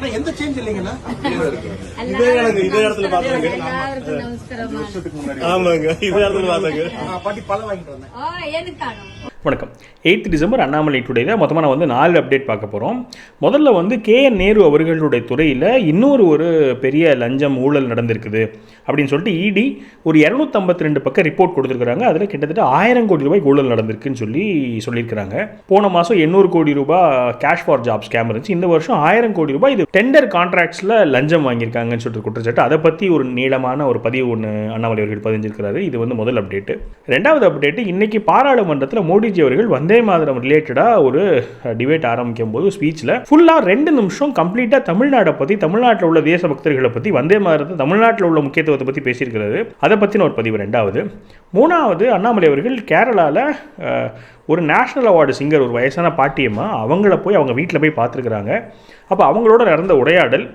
ஆனா எந்த சேஞ்ச் இல்லைங்கண்ணா இதே இதே இடத்துல நமஸ்காரம். ஆமாங்க இதே இடத்துல பார்த்தாங்க நான் பாட்டி பழம் வாங்கிட்டு வந்தேன். வணக்கம். எயித் டிசம்பர் அண்ணாமலை டுடேல மொத்தமாக நான் வந்து நாலு அப்டேட் பார்க்க போகிறோம் முதல்ல வந்து கே என் நேரு அவர்களுடைய துறையில் இன்னொரு ஒரு பெரிய லஞ்சம் ஊழல் நடந்திருக்குது அப்படின்னு சொல்லிட்டு இடி ஒரு இரநூத்தம்பத்தி ரெண்டு பக்கம் ரிப்போர்ட் கொடுத்துருக்காங்க அதில் கிட்டத்தட்ட ஆயிரம் கோடி ரூபாய் ஊழல் நடந்திருக்குன்னு சொல்லி சொல்லியிருக்கிறாங்க. போன மாதம் எண்ணூறு கோடி ரூபாய் கேஷ் ஃபார் ஜாப் ஸ்கேம் இருந்துச்சு. இந்த வருஷம் ஆயிரம் கோடி ரூபாய் இது டெண்டர் கான்ட்ராக்ட்ஸில் லஞ்சம் வாங்கியிருக்காங்கன்னு சொல்லிட்டு குற்றச்சாட்டு. அதை பற்றி ஒரு நீளமான ஒரு பதிவு ஒன்று அண்ணாமலை அவர்கள் பதிஞ்சிருக்கிறாரு. இது வந்து முதல் அப்டேட்டு ரெண்டாவது அப்டேட்டு இன்னைக்கு பாராளுமன்றத்தில் மோடி மோடிஜி அவர்கள் வந்தே மாதரம் ரிலேட்டடாக ஒரு டிபேட் ஆரம்பிக்கும் போது ஸ்பீச்சில் ஃபுல்லாக ரெண்டு நிமிஷம் கம்ப்ளீட்டாக தமிழ்நாட்டை பற்றி தமிழ்நாட்டில் உள்ள தேச பக்தர்களை பற்றி வந்தே மாதிரத்தை தமிழ்நாட்டில் உள்ள முக்கியத்துவத்தை பற்றி பேசியிருக்கிறாரு. அதை பற்றின ஒரு பதிவு ரெண்டாவது. மூணாவது அண்ணாமலை அவர்கள் கேரளாவில் ஒரு நேஷனல் அவார்டு சிங்கர் ஒரு வயசான பாட்டியம்மா அவங்கள போய் அவங்க வீட்டில் போய் பார்த்துருக்குறாங்க. அப்போ அவங்களோட நடந்த உரையாடல்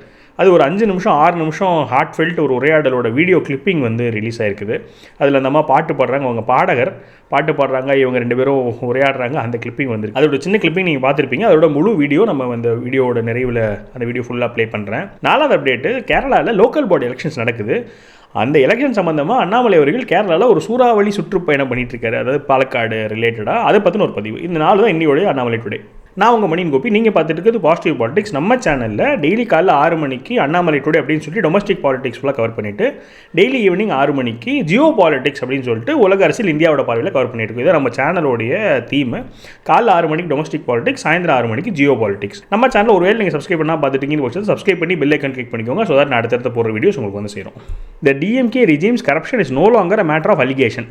அது ஒரு அஞ்சு நிமிஷம் ஆறு நிமிஷம் ஹார்ட் ஃபெல்ட் ஒரு உரையாடலோட வீடியோ கிளிப்பிங் வந்து ரிலீஸ் ஆயிருக்குது. அதில் அந்த அம்மா பாட்டு பாடுறாங்க அவங்க பாடகர் பாட்டு பாடுறாங்க இவங்க ரெண்டு பேரும் உரையாடுறாங்க அந்த கிளிப்பிங் வந்திருக்கு. அதோட சின்ன கிளிப்பிங் நீங்கள் பார்த்துருப்பீங்க. அதோட முழு வீடியோ நம்ம அந்த வீடியோவோட நிறைவில் அந்த வீடியோ ஃபுல்லாக ப்ளே பண்ணுறேன் நாலாவது அப்டேட்டு கேரளாவில் லோக்கல் பாடி எலெக்ஷன்ஸ் நடக்குது. அந்த எலெக்ஷன் சம்மந்தமாக அண்ணாமலை அவர்கள் கேரளாவில் ஒரு சூறாவளி சுற்றுப்பயணம் பண்ணிட்டு இருக்காரு. அதாவது பாலக்காடு ரிலேட்டடாக அதை பற்றின ஒரு பதிவு. இந்த நாள் தான் இன்னையோடைய அண்ணாமலை டுடே நான் உங்கள் மணியின் கோபி. நீங்கள் பார்த்துட்டு இருக்கிறது பாசிட்டிவ் பாலிடிக்ஸ் நம்ம சேனலில் டெய்லி காலைல ஆறு மணிக்கு அண்ணாமலை டுடே அப்படின்னு சொல்லி டொமஸ்டிக் பாலிடிக்ஸ் ஃபுல்லாக கவர் பண்ணிட்டு டெய்லி ஈவினிங் ஆறு மணிக்கு ஜியோ பாலிடிக்ஸ் அப்படின்னு சொல்லிட்டு உலக அரசியல் இந்தியாவோட பார்வையில் கவர் பண்ணிட்டு இருக்கோம். நம்ம சேனலோடைய தீம் காலைல ஆறு மணிக்கு டொமஸ்டிக் பாலிடிக்ஸ் சாயந்தரம் ஆறு மணிக்கு ஜியோ பாலிடிக்ஸ் நம்ம சேனல் ஒருவேளை நீங்கள் சப்ஸ்கிரைப் பண்ணால் பார்த்துட்டீங்கன்னு பட்சத்தில் சப்ஸ்கிரைப் பண்ணி பெல் ஐக்கன் கிளிக் பண்ணிக்கோங்க. ஸோ தட் நான் அடுத்தடுத்த போகிற வீடியோஸ் உங்களுக்கு வந்து சேரும். The DMK regime's corruption is no longer a matter of allegation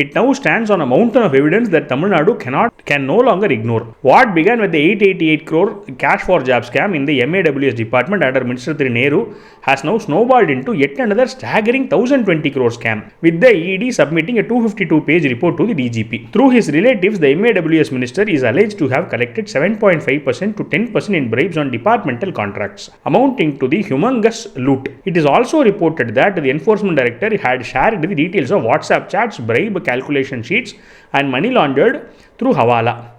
it now stands on a mountain of evidence that Tamil Nadu cannot can no longer ignore what began began with the 888 crore cash for job scam in the MAWS department under Minister Nehru has now snowballed into yet another staggering 1020 crore scam, with the ED submitting a 252 page report to the DGP. Through his relatives, the MAWS minister is alleged to have collected 7.5% to 10% in bribes on departmental contracts, amounting to the humongous loot. It is also reported that the enforcement director had shared the details of WhatsApp chats, bribe calculation sheets, and money laundered through Hawala.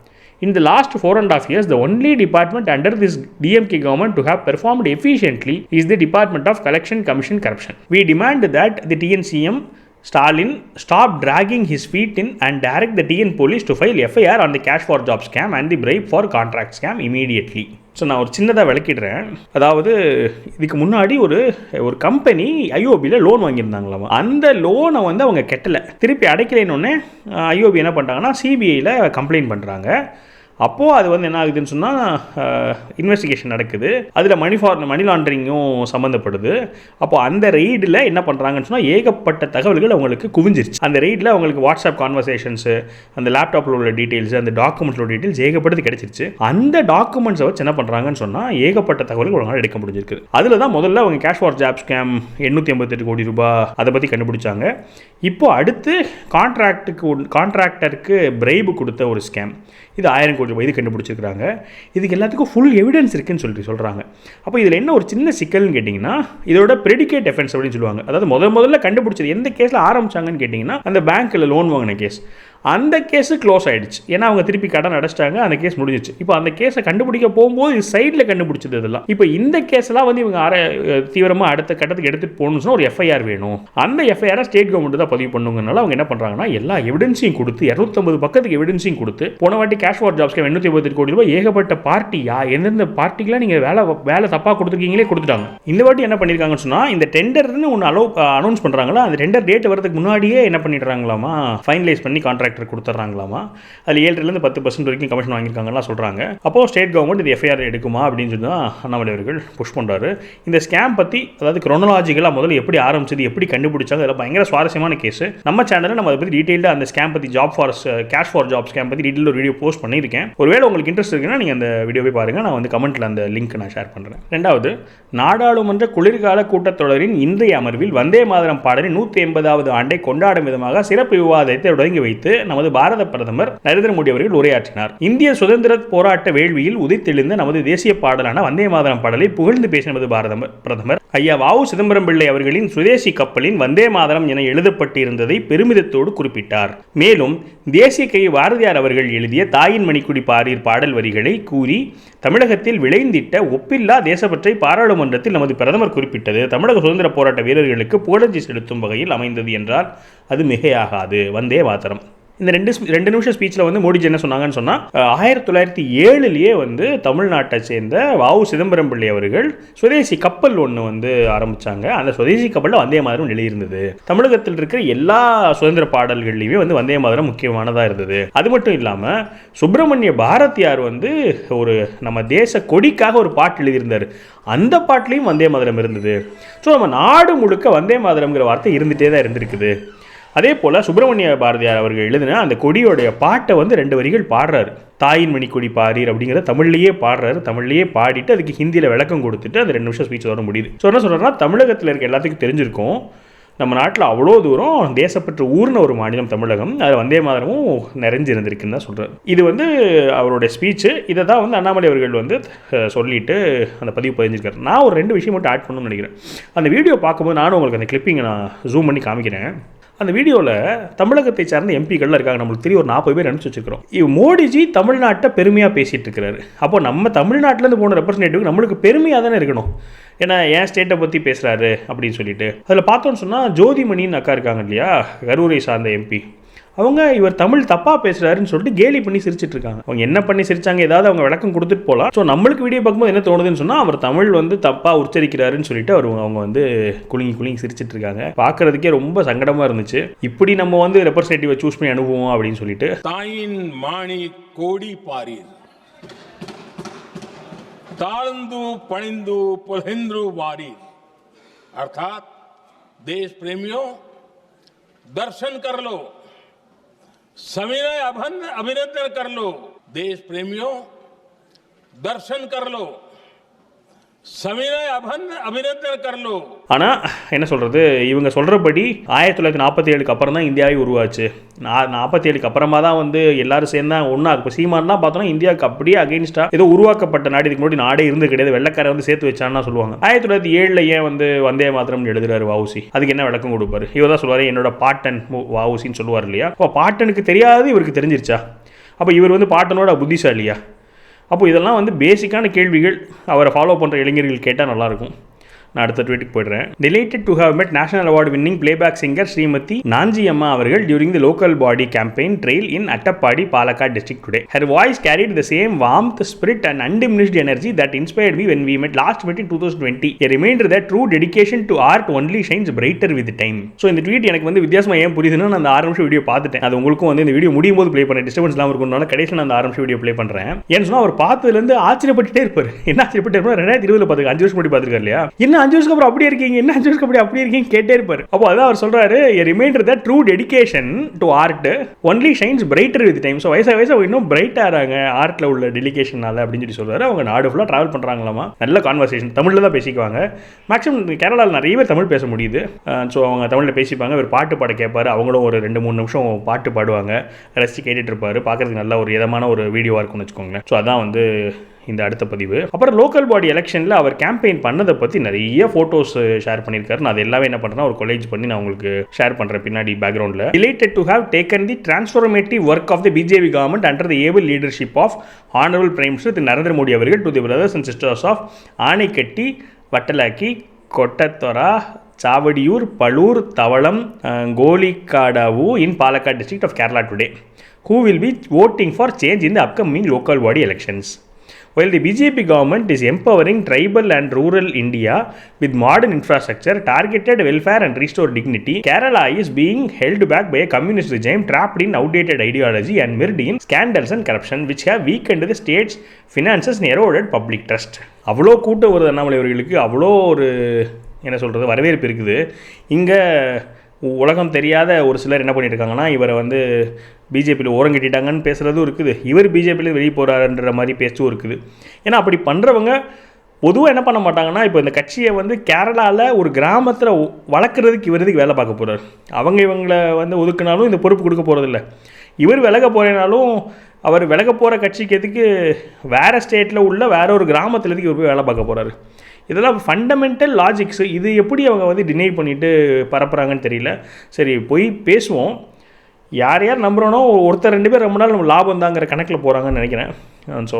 In the last four and a half years, the only department under this DMK government to have performed efficiently is the Department of Collection Commission Corruption. We demand that the TNCM Stalin stop dragging his feet in and direct the TN police to file FIR on the cash for job scam and the bribe for contract scam immediately. So நான் ஒரு சின்னதாக விளக்கிடுறேன் அதாவது இதுக்கு முன்னாடி ஒரு ஒரு company ஐஓபியில் loan வாங்கியிருந்தாங்களாம் அந்த லோனை வந்து அவங்க கெட்டலை திருப்பி அடைக்கலைன்னு ஐஓபி என்ன பண்ணுறாங்கன்னா சிபிஐயில் கம்ப்ளைண்ட் பண்ணுறாங்க அப்போது அது வந்து என்ன ஆகுதுன்னு சொன்னால் இன்வெஸ்டிகேஷன் நடக்குது. அதில் மணி ஃபார் மணி லாண்டரிங்கும் சம்மந்தப்படுது அப்போ அந்த ரெய்டில் என்ன பண்ணுறாங்கன்னு சொன்னால் ஏகப்பட்ட தகவல்கள் அவங்களுக்கு குவிஞ்சிருச்சு. அந்த ரெய்டில் அவங்களுக்கு வாட்ஸ்அப் கான்வர்சேஷன்ஸு அந்த லேப்டாப்பில் உள்ள டீட்டெயில்ஸ் அந்த டாக்குமெண்ட்ஸோட டீட்டெயில்ஸ் ஏகப்பட்டது கிடைச்சிருச்சு. அந்த டாக்குமெண்ட்ஸை வச்சு என்ன பண்ணுறாங்கன்னு சொன்னால் ஏகப்பட்ட தகவல்கள் அவங்களால் எடுக்க முடிஞ்சிருக்கு. அதில் தான் முதல்ல அவங்க கேஷ் ஃபார் ஜாப் ஸ்கேம் எண்ணூற்றி ஐம்பத்தெட்டு கோடி ரூபாய் அதை பற்றி கண்டுபிடிச்சாங்க. இப்போ அடுத்து கான்ட்ராக்டுக்கு கான்ட்ராக்டருக்கு பிரைபு கொடுத்த ஒரு ஸ்கேம் இது ஆயிரம் கோடி ரூபாய் இது கண்டுபிடிச்சிருக்காங்க இதுக்கு எல்லாத்துக்கும் ஃபுல் எவிடன்ஸ் இருக்குன்னு சொல்லிட்டு சொல்கிறாங்க அப்போ இதில் என்ன ஒரு சின்ன சிக்கல்னு கேட்டிங்கன்னா இதோட ப்ரெடிகேட் எஃபென்ஸ் அப்படின்னு சொல்லுவாங்க. அதாவது முத முதல்ல கண்டுபிடிச்சது எந்த கேஸில் ஆரம்பிச்சாங்கன்னு கேட்டிங்கன்னா அந்த பேங்க்கில் லோன் வாங்கின கேஸ் அந்த கேஸு க்ளோஸ் ஆகிடுச்சு ஏன்னா அவங்க திருப்பி கடன் அடைச்சிட்டாங்க அந்த கேஸ் முடிஞ்சிச்சு. இப்போ அந்த கேஸை கண்டுபிடிக்க போகும்போது சைடில் கண்டுபிடிச்சது இதெல்லாம். இப்போ இந்த கேஸ்லாம் வந்து இவங்க அரை தீவிரமாக அடுத்த கட்டத்துக்கு எடுத்துகிட்டு போகணும்னு ஒரு எஃப்ஐஆர் வேணும். அந்த எஃப்ஐஆரை ஸ்டேட் கவர்மெண்ட் தான் பதிவு பண்ணுங்கனால அவங்க என்ன பண்ணுறாங்கன்னா எல்லா எவிடன்ஸையும் கொடுத்து இரநூத்தம்பது பக்கத்துக்கு எவிடன்ஸையும் கொடுத்து போன வாட்டி கேஷ் ஃபார் ஜாப்ஸ்க்கு எண்ணூற்றி ஐம்பத்தி கோடி ரூபாய் ஏகப்பட்ட பார்ட்டியா எந்தெந்த பார்ட்டிக்கெலாம் நீங்கள் வேலை வேலை தப்பாக கொடுத்துருக்கீங்களே கொடுத்துட்டாங்க. இந்த வாட்டி என்ன பண்ணியிருக்காங்கன்னு சொன்னால் இந்த டெண்டர்னு ஒன்று அலோ அனௌன்ஸ் பண்ணுறாங்களா அந்த டெண்டர் டேட் வரதுக்கு முன்னாடியே என்ன பண்ணிடுறாங்களாமா ஃபைனலைஸ் பண்ணி கான்ட்ராக்டர் கொடுத்துட்றாங்களாமா? அதில் ஏழுலேருந்து பத்து பர்சன்ட் வரைக்கும் கமிஷன் வாங்கியிருக்காங்கலாம் சொல்கிறாங்க அப்போது ஸ்டேட் கவர்மெண்ட் இது எஃப்ஐஆர் எடுக்குமா அப்படின்னு சொல்லி தான் அண்ணாமலை அவர்கள் புஷ் பண்ணுறாரு இந்த ஸ்கேம் பற்றி அதாவது குரோனலாஜிக்கலாக முதல்ல எப்படி ஆரம்பிச்சது எப்படி கண்டுபிடிச்சாங்க அதில் பயங்கர சுவாரஸ்யமான கேஸ் நம்ம சேனலில் நம்ம அதை பற்றி டீட்டெயிலாக அந்த ஸ்கேம் பற்றி job for cash for job scam பற்றி டீட்டெயில் ஒரு வீடியோ போஸ்ட் பண்ணியிருக்கேன். ஒருவேளை உங்களுக்கு இன்ட்ரெஸ்ட் இருக்குன்னா நீங்கள் அந்த வீடியோவை பாருங்கள் நான் வந்து கமெண்ட்டில் அந்த லிங்க் நான் ஷேர் பண்ணுறேன் ரெண்டாவது நாடாளுமன்ற குளிர்கால கூட்டத்தொடரின் இன்றைய அமர்வில் வந்தே மாதரம் பாடலின் நூற்றி எண்பதாவது ஆண்டை கொண்டாடும் விதமாக சிறப்பு விவாதத்தை தொடங்கி வைத்து நமது பாரத பிரதமர் நரேந்திர மோடி அவர்கள் உரையாற்றினார். இந்திய சுதந்திர போராட்ட வேள்வியில் உதித்தெழுந்த நமது தேசிய பாடலான வந்தே மாதரம் பாடலை புகழ்ந்து பேசிய நமது பாரத பிரதமர் ஐயா வாவு சிதம்பரம் பிள்ளை அவர்களின் சுதேசி கப்பலின் வந்தே மாதரம் என எழுதப்பட்டிருந்ததை பெருமிதத்தோடு குறிப்பிட்டார். மேலும் தேசிய கவி பாரதியார் அவர்கள் எழுதிய தாயின் மணிக்குடி பாரீர் பாடல் வரிகளை கூறி தமிழகத்தில் விளைந்திட்ட ஒப்பில்லா தேசப்பற்றை பாராளுமன்றத்தில் நமது பிரதமர் குறிப்பிட்டது தமிழக சுதந்திர போராட்ட வீரர்களுக்கு புகழஞ்சி செலுத்தும் வகையில் அமைந்தது என்றால் அது மிகையாகாது. வந்தே மாதரம். இந்த ரெண்டு ரெண்டு நிமிஷம் ஸ்பீச்சில் வந்து மோடிஜி என்ன சொன்னாங்கன்னு சொன்னால் ஆயிரத்தி தொள்ளாயிரத்தி ஏழுலேயே வந்து தமிழ்நாட்டை சேர்ந்த வாவு சிதம்பரம் பிள்ளை அவர்கள் சுதேசி கப்பல் ஒன்று வந்து ஆரம்பிச்சாங்க. அந்த சுதேசி கப்பலில் வந்தே மாதிரம் எழுதியிருந்தது தமிழகத்தில் இருக்கிற எல்லா சுதந்திர பாடல்கள்லையுமே வந்து வந்தே மாதிரம் முக்கியமானதாக இருந்தது. அது மட்டும் இல்லாமல் சுப்பிரமணிய பாரதியார் வந்து ஒரு நம்ம தேச கொடிக்காக ஒரு பாட்டு எழுதியிருந்தார். அந்த பாட்டுலேயும் வந்தே மாதிரம் இருந்தது. ஸோ நம்ம நாடு முழுக்க வந்தே மாதரம்ங்கிற வார்த்தை இருந்துகிட்டே தான் இருந்திருக்குது. அதே போல் சுப்பிரமணிய பாரதியார் அவர்கள் எழுதின அந்த கொடியோடைய பாட்டை வந்து ரெண்டு வரிகள் பாடுறாரு. தாயின் மணிக்கொடி பாரீர் அப்படிங்கிறத தமிழ்லேயே பாடுறாரு. தமிழ்லேயே பாடிட்டு அதுக்கு ஹிந்தியில் விளக்கம் கொடுத்துட்டு அந்த ரெண்டு நிமிஷம் ஸ்பீச் வர முடியுது. ஸோ என்ன சொல்கிறேன்னா தமிழகத்தில் இருக்க எல்லாத்துக்கும் தெரிஞ்சிருக்கும். நம்ம நாட்டில் அவ்வளோ தூரம் தேசப்பற்று ஊர்ன ஒரு மாநிலம் தமிழகம். அது வந்தே மாதரமும் நிறைஞ்சிருந்திருக்குன்னு தான் சொல்கிறார் இது வந்து அவருடைய ஸ்பீச்சு இதை தான் வந்து அண்ணாமலை அவர்கள் வந்து சொல்லிட்டு அந்த பதிவு பதிஞ்சிருக்காரு. நான் ஒரு ரெண்டு விஷயம் மட்டும் ஆட் பண்ணணும்னு நினைக்கிறேன். அந்த வீடியோ பார்க்கும்போது நானும் உங்களுக்கு அந்த கிளிப்பிங்கை நான் ஜூம் பண்ணி காமிக்கிறேன். அந்த வீடியோவில் தமிழகத்தை சார்ந்த எம்பிக்கள்லாம் இருக்காங்க. நம்மளுக்கு தெரியும் ஒரு நாற்பது பேர் அனுப்பிச்சு வச்சிருக்கிறோம். இவ் மோடிஜி தமிழ்நாட்டை பெருமையாக பேசிகிட்டு இருக்கிறாரு. அப்போ நம்ம தமிழ்நாட்டிலேருந்து போன ரெப்ரஸன்டேட்டிவ் நம்மளுக்கு பெருமையாக தானே இருக்கணும். ஏன்னா என் ஸ்டேட்டை பற்றி பேசுகிறாரு அப்படின்னு சொல்லிட்டு. அதில் பார்த்தோன்னு சொன்னால் ஜோதிமணின்னு அக்கா இருக்காங்க இல்லையா? கரூரை சார்ந்த எம்பி அவங்க இவர் தமிழ் தப்பாக பேசுகிறாருன்னு சொல்லிட்டு கேலி பண்ணி சிரிச்சிட்டு இருக்காங்க. அவங்க என்ன பண்ணி சிரிச்சாங்க? ஏதாவது அவங்க விளக்கம் கொடுத்துட்டு போகலாம் ஸோ நம்மளுக்கு வீடியோ பார்க்கும்போது என்ன தோணுதுன்னு சொன்னால் அவர் தமிழ் வந்து தப்பாக உச்சரிக்கிறாருன்னு சொல்லிட்டு அவர் அவங்க வந்து குலுங்கி குலுங்கி சிரிச்சிட்டு இருக்காங்க. பார்க்கறதுக்கே ரொம்ப சங்கடமாக இருந்துச்சு. இப்படி நம்ம வந்து ரெப்ரசன்டேட்டிவை சூஸ் பண்ணி அனுப்புவோம் அப்படின்னு சொல்லிட்டு. தாயின் மாணி கோடி பாரீர். ताळंदू पणिंदु पुलिंद्रु वारी। अर्थात देश प्रेमियों दर्शन कर लो। सविनय अभन अभिनंदन कर लो। देश प्रेमियों दर्शन कर लो। ஆனால் என்ன சொல்கிறது இவங்க சொல்கிறபடி ஆயிரத்தி தொள்ளாயிரத்தி நாற்பத்தி ஏழுக்கு அப்புறம் தான் இந்தியாவே உருவாச்சு. நான் நாற்பத்தி ஏழுக்கு அப்புறமா தான் வந்து எல்லாரும் சேர்ந்தா ஒன்றா இப்போ சீமான்லாம் பார்த்தோம்னா இந்தியாவுக்கு அப்படியே அகேன்ஸ்டா ஏதோ உருவாக்கப்பட்ட நாடு. இதுக்கு முன்னாடி நாடே இருந்து கிடையாது. வெள்ளக்காரை வந்து சேர்த்து வச்சான்னு சொல்லுவாங்க. ஆயிரத்தி தொள்ளாயிரத்தி ஏழில் ஏன் வந்து வந்தே மாத்திரம்னு எழுதுறாரு வாவுசி அதுக்கு என்ன விளக்கம் கொடுப்பாரு? இவர் தான் சொல்லுவார் என்னோட பாட்டன் வாவுசின்னு சொல்லுவார் இல்லையா? பாட்டனுக்கு தெரியாது இவருக்கு தெரிஞ்சிருச்சா? அப்போ இவர் வந்து பாட்டனோட புத்திசாலியா? அப்போ இதெல்லாம் வந்து பேசிக்கான கேள்விகள் அவரை ஃபாலோ பண்ணுற இளைஞர்கள் கேட்டால் நல்லாயிருக்கும். நான் அடுத்த ட்வீட்டுக்கு போயிடுறேன். Delighted to have met national award winning playback singer Shrimati Nanjiyamma அவர்கள் during the local body campaign trail in Attappadi Palakkad district today her voice carried the same warm spirit and undiminished energy that inspired me when we met last met last met in 2020 a reminder that true dedication to art only shines brighter with time so இந்த tweet எனக்கு வந்து வித்தியாசமாக ஏன் புரியுதுன்னு நான் அந்த ஆறு நிமிஷம் video பார்த்துட்டேன். அது உங்களுக்கும் வந்து இந்த வீடியோ முடியும் போது ப்ளே பண்ண டிஸ்டர்பன்ஸ் இல்லாமல் இருக்கணும்னால கடைசியில் நான் அந்த ஆறு நிமிஷம் வீடியோ ப்ளே பண்ணுறேன் ஏன்னு சொன்னால் அவர் பார்த்ததுலேருந்து ஆச்சரியப்பட்டுட்டே இருப்பார். என்ன ஆச்சரியப்பட்டு இருப்பார் ரெண்டாயிரத்தி இருபதில் பார்த்துருக்கு அஞ்சு வருஷம் முடி பார்த்துருக்காரு இல்லையா? என்ன அஞ்சு வருஷத்துக்கு அப்புறம் அப்படி இருக்கீங்க என்ன அஞ்சு வருஷத்துக்கு அப்படி அப்படி இருக்கீங்க கேட்டே இருப்பார். அப்போ அதான் அவர் சொல்றாரு reminder the true dedication to art only shines brighter with time so வயசா வயசா இன்னும் பிரைட் ஆகிறாங்க ஆர்ட்டில் உள்ள டெடிக்கேஷனால அப்படின்னு சொல்லி சொல்றாரு. அவங்க நாடு ஃபுல்லாக ட்ராவல் பண்ணுறாங்களாமா நல்ல கான்வர்சேஷன் தமிழில் தான் பேசிக்குவாங்க. மேக்ஸிமம் கேரளாவில் நிறைய பேர் தமிழ் பேச முடியுது. ஸோ அவங்க தமிழில் பேசிப்பாங்க. இவர் பாட்டு பாட கேட்பாரு அவங்களும் ஒரு ரெண்டு மூணு நிமிஷம் பாட்டு பாடுவாங்க. ரசித்து கேட்டுட்டு இருப்பாரு. பார்க்குறதுக்கு நல்ல ஒரு இதமான ஒரு வீடியோவாக இருக்கும்னு வச்சுக்கோங்களேன். ஸோ அதான் வந்து இந்த அடுத்த பதிவு. அப்புறம் லோக்கல் பாடி எலெக்ஷனில் அவர் கேம்பெயின் பண்ணதை பற்றி நிறைய ஃபோட்டோஸ் ஷேர் பண்ணியிருக்காரு. நான் அது எல்லாமே என்ன பண்ணுறேன்னா ஒரு கொலேஜ் பண்ணி நான் உங்களுக்கு ஷேர் பண்ணுறேன் பின்னாடி பேக்ரவுண்டில் related to have taken the transformative work of the BJP government under the able leadership of honourable prime minister Thiru Narendra Modi அவர்கள் to the brothers and sisters of Anaikatti Vattalakki Kottathara Chavadiyur Palur Thavalam Kolikkadavu in Palakkad district of Kerala today who will be voting for change in the upcoming local body elections While the BJP government is empowering tribal and rural India with modern infrastructure, targeted welfare, and restored dignity, Kerala is being held back by a communist regime trapped in outdated ideology and mired in scandals and corruption, which have weakened the state's finances and eroded public trust. அவ்வளோ கூட்டம் வருது அண்ணாமலை அவர்களுக்கு அவ்வளோ ஒரு என்ன சொல்கிறது வரவேற்பு இருக்குது இங்கே உலகம் தெரியாத ஒரு சிலர் என்ன பண்ணியிருக்காங்கன்னா இவரை வந்து பிஜேபியில் ஓரங்கட்டிட்டாங்கன்னு பேசுகிறதும் இருக்குது. இவர் பிஜேபியில் வெளியே போகிறாருன்ற மாதிரி பேச்சும் இருக்குது. ஏன்னா அப்படி பண்ணுறவங்க பொதுவாக என்ன பண்ண மாட்டாங்கன்னா இப்போ இந்த கட்சியை வந்து கேரளாவில் ஒரு கிராமத்தில் வளர்க்குறதுக்கு இவர் இதுக்கு வேலை பார்க்க போகிறார் அவங்க இவங்களை வந்து ஒதுக்குனாலும் இந்த பொறுப்பு கொடுக்க போகிறதில்ல இவர் விலக போகிறேனாலும் அவர் விலக போகிற கட்சிக்கு எதுக்கு வேறு ஸ்டேட்டில் உள்ள வேற ஒரு கிராமத்தில் எதுக்கு இவர் போய் வேலை பார்க்க போகிறாரு இதெல்லாம் ஃபண்டமெண்டல் லாஜிக்ஸ் இது எப்படி அவங்க வந்து டினை பண்ணிட்டு பரப்புகிறாங்கன்னு தெரியல. சரி போய் பேசுவோம். யார் யார் நம்புகிறோனோ ஒருத்தர் ரெண்டு பேர் ரொம்ப நாள் நம்ம லாபம் தாங்கிற கணக்கில் போகிறாங்கன்னு நினைக்கிறேன். ஸோ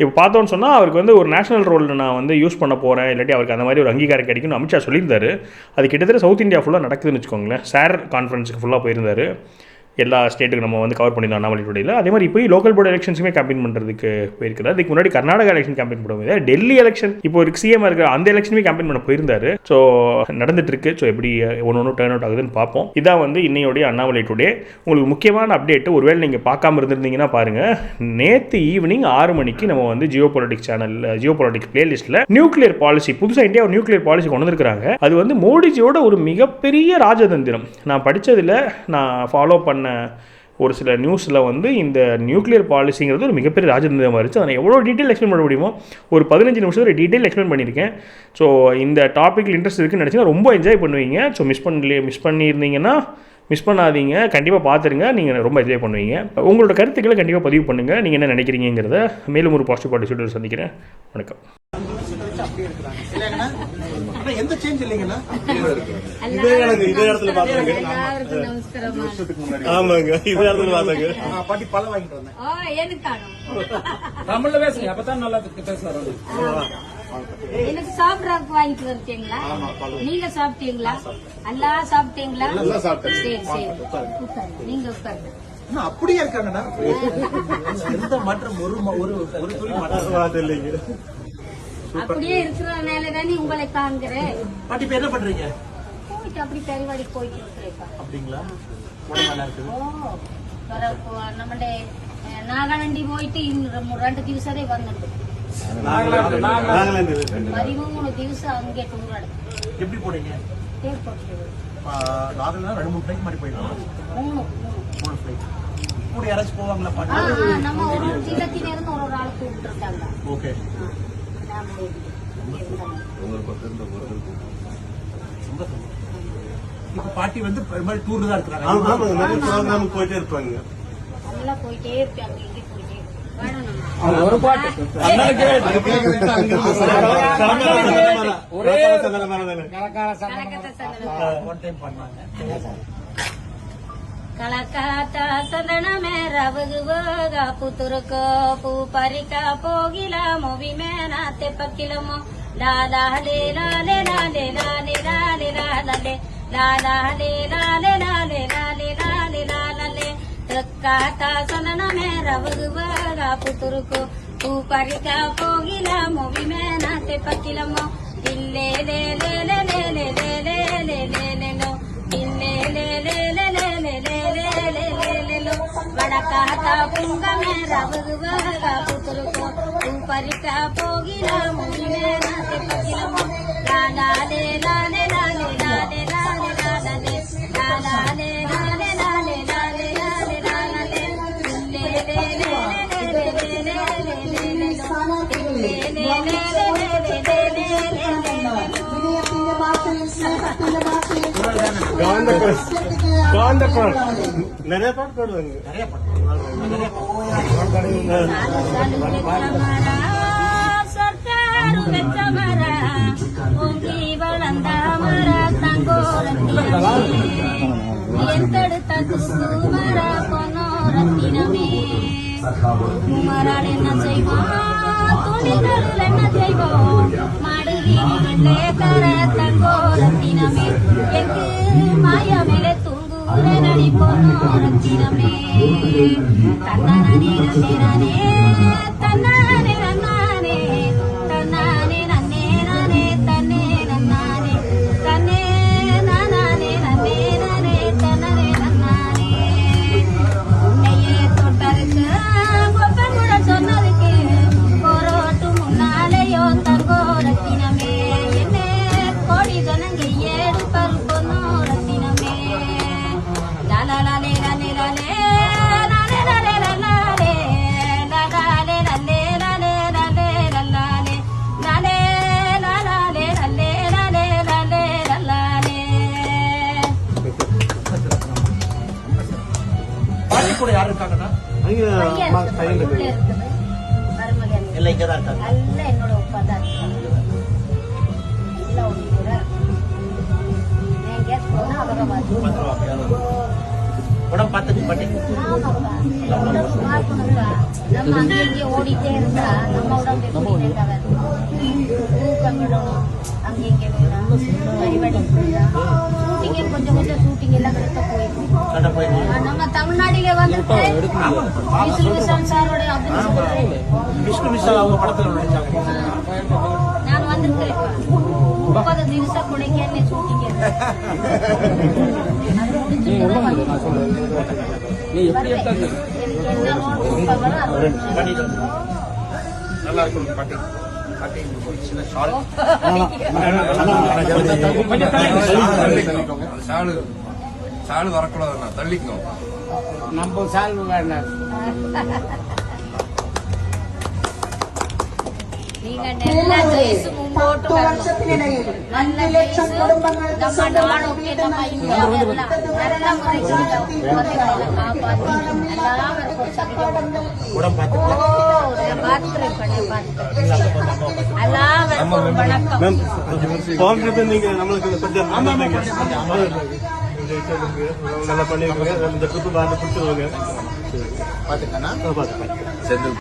இப்போ பார்த்தோன்னு சொன்னால் அவருக்கு வந்து ஒரு நேஷனல் ரோல் நான் வந்து யூஸ் பண்ண போகிறேன் இல்லாட்டி அவருக்கு அந்த மாதிரி ஒரு அங்கீகாரம் கிடைக்கும்னு அமித்ஷா சொல்லியிருந்தார். அது கிட்டத்தட்ட சவுத் இந்தியா ஃபுல்லாக நடக்குதுன்னு வச்சுக்கோங்களேன். சார் கான்ஃபரன்ஸுக்கு ஃபுல்லாக போயிருந்தாரு. எல்லா ஸ்டேட்டுக்கு நம்ம வந்து கவர் பண்ணியிருந்தோம் அண்ணாமலை அதே மாதிரி இப்போ லோக்கல் போர்டு எலெக்ஷன்ஸுமே கேம்பெயின் பண்ணுறதுக்கு போயிருக்கிறார் அதுக்கு முன்னாடி கர்நாடகா எலெக்ஷன் கேம்பெயின் பண்ணுவாங்க டெல்லி எலெக்ஷன் இப்போ ஒரு சிஎம் இருக்கிற அந்த எலெக்ஷனுமே கேம்பெயின் பண்ண போயிருந்தாரு. ஸோ நடந்துட்டு இருக்கு ஸோ எப்படி ஒன்று ஒன்று டேர்ன் அவுட் ஆகுதுன்னு பார்ப்போம். இதான் வந்து இன்னையோடைய அண்ணாமலை டுடே உங்களுக்கு முக்கியமான அப்டேட் ஒருவேளை நீங்கள் பார்க்காம இருந்திருந்தீங்கன்னா பாருங்கள் நேற்று ஈவினிங் ஆறு மணிக்கு நம்ம வந்து Geo politics channel Geo politics பிளேலிஸ்ட்டில் நியூக்ளியர் பாலிசி புதுசாக இந்தியா ஒரு நியூக்ளியர் பாலிசி கொண்டு வந்திருக்காங்க அது வந்து மோடிஜியோட ஒரு மிகப்பெரிய ராஜதந்திரம். நான் படித்ததில் நான் ஃபாலோ பண்ண ஒரு சில நியூஸில் வந்து இந்த நியூக்ளியர் பாலிசிங்கிறது ஒரு மிகப்பெரிய ராஜதந்திரமாக இருந்துச்சு. அதை நான் எவ்வளோ டீட்டெயில் எக்ஸ்பிளைன் பண்ண முடியுமோ ஒரு பதினஞ்சு நிமிஷத்தில் டீட்டெயில் எக்ஸ்பிளைன் பண்ணியிருக்கேன் ஸோ இந்த டாப்பிக்கில் இன்ட்ரெஸ்ட் இருக்குன்னு நினச்சிங்கன்னா ரொம்ப என்ஜாய் பண்ணுவீங்க. ஸோ மிஸ் பண்ணலையே மிஸ் பண்ணியிருந்தீங்கன்னா மிஸ் பண்ணாதீங்க. கண்டிப்பாக பார்த்துருங்க நீங்கள் ரொம்ப என்ஜாய் பண்ணுவீங்க. உங்களோட கருத்துக்களை கண்டிப்பாக பதிவு பண்ணுங்கள் நீங்கள் என்ன நினைக்கிறீங்கிறத மேலும் ஒரு பாசிட்டிவ் சொல்லிட்டு சந்திக்கிறேன். வணக்கம் இல்லைங்கண்ணா அண்ணா, எந்த சேஞ்ச் இல்லைங்கண்ணா இதே இடங்க இதே இடத்துல நமஸ்காரமா. ஆமாங்க இதே இடத்துல பார்த்தாங்க. ஆ, பாட்டி பழம் வாங்கிட்டு வந்தேன். எனக்கு தமிழ்ல பேசுங்க அப்பதான் நல்லா பேசுவாரு எனக்கு சாப்பிடறதுக்கு வாங்கிட்டு வந்துட்டீங்களா? நீங்க சாப்பிட்டீங்களா? எல்லாம் சாப்பிட்டீங்களா? சரி சரி. நீங்க உட்காருங்க. அப்படியே இருக்காங்கண்ணா. எந்த மாற்றம் ஒரு ஒரு ஒரு துளி மாற்றம் இல்லைங்க. அப்படியே இருக்கிறதுனால தானே உங்களை காண்கிறேன் பாட்டி இப்ப என்ன பண்றீங்க? போயிட்டு அப்படி பெருவாடி போயிட்டு இருக்கிறேன் அப்படிங்களா? உடம்பு நல்லா இருக்குது. ஓ நம்மளே நாகாலாண்டி போயிட்டு இன்னும் ரெண்டு திவசதே வந்துட்டு. பதிமூணு திவசம் அங்கே தூங்குறாடு எப்படி போறீங்க தேர் போட்டு. ரெண்டு மூணு ஃபிளைட் மாதிரி போயிடலாம் மூணு மூணு ஃபிளைட் கூட யாராச்சும் போவாங்களா நம்ம ஒரு சின்னத்தில இருந்து ஒரு ஒரு ஆள் கூப்பிட்டு இருக்காங்க ஓகே இப்ப பாட்டி வந்து பெரும்பாலும் டூர் தான் இருக்கிறாங்க. போயிட்டே இருப்பாங்க. போயிட்டே இருப்பாங்க ஒரே ஒன் டைம் பண்ணாங்க. களக்காத்தா சந்தனமே ரவகு போகா புத்துருக்கோ பூ பறிக்கா போகிலா மொவி மேனா தெப்பக்கிலமோ லாலா லே லாலே லாலே லாலே லாலே லாலே லாலா லே லாலே லாலே லாலே லாலே லாலே தக்காத்தா சந்தனமே ரவகு போகா புத்துருக்கோ பூ பறிக்கா போகிலா மொவி மேனா தெப்பக்கிலமோ இல்லே லே லே லே லே லே லே லே லே லே லே லே லே லே லே లే లే లే లే లే లో ఇల్లే లే లే లే లే లే లే లే లే లే లే లో వడకాత పుంగమే రవగువగ పుతురుకో ఊపరిక పోగిల ముగిమే నాతి పకిలమో లాలాలే లాలే లాలే లాలే లాలే లాలే లాలాలే లాలే లాలే లాలే లాలే లాలే లే లే లే లే లే లే లే లే లే లే లో లే లే లే లే లే நிறைய பாட்டு பாடுவாங்க நிறைய பாட்டு வெச்சமர ஓங்கி வளர்ந்த மர தங்கோரத்தினமே எந்தெடுத்த என்ன செய்வோம் துணிகள் என்ன செய்வோம் கிரிவண்டே கர தங்கோரத்தினமே எங்கு மாயமேலே தூங்குற நடி மறைந்தது இல்லை இங்கே தான் இருக்காங்க. எல்லாம் என்னோட உப்பா தான் எல்லாம் ஒன்று ஓடிட்டே இருந்தா நம்ம உடம்பு அங்கே இங்கே ஷூட்டிங் கொஞ்சம் கொஞ்சம் ஷூட்டிங் எல்லாம் கிடைக்க போயிடும் கடை போய் நம்ம தமிழ்நாட்டிலே வந்துட்டு விஷ்ணு விஷால் சாரோட விஷ்ணு விஷால் அவங்க படத்துல நடிச்சாங்க. நான் வந்திருக்கிறேன். முப்பது ஷூட்டிங் நீ எப்படி. நல்லா இருக்கும் பாட்டி பாட்டி ஒரு சின்ன ஷால் சாலு சாலு வரக்கூடாதுண்ணா. தள்ளிக்கணும் நம்ம சால்வு வேண்டாம் எல்லாருக்கும் நீங்க நம்மளுக்கு கொஞ்சம் நல்லா இந்த ட்ரிப்பு பார்த்து பிடிச்சிருவாங்க பார்த்துக்கண்ணா. பார்த்து செந்தில்.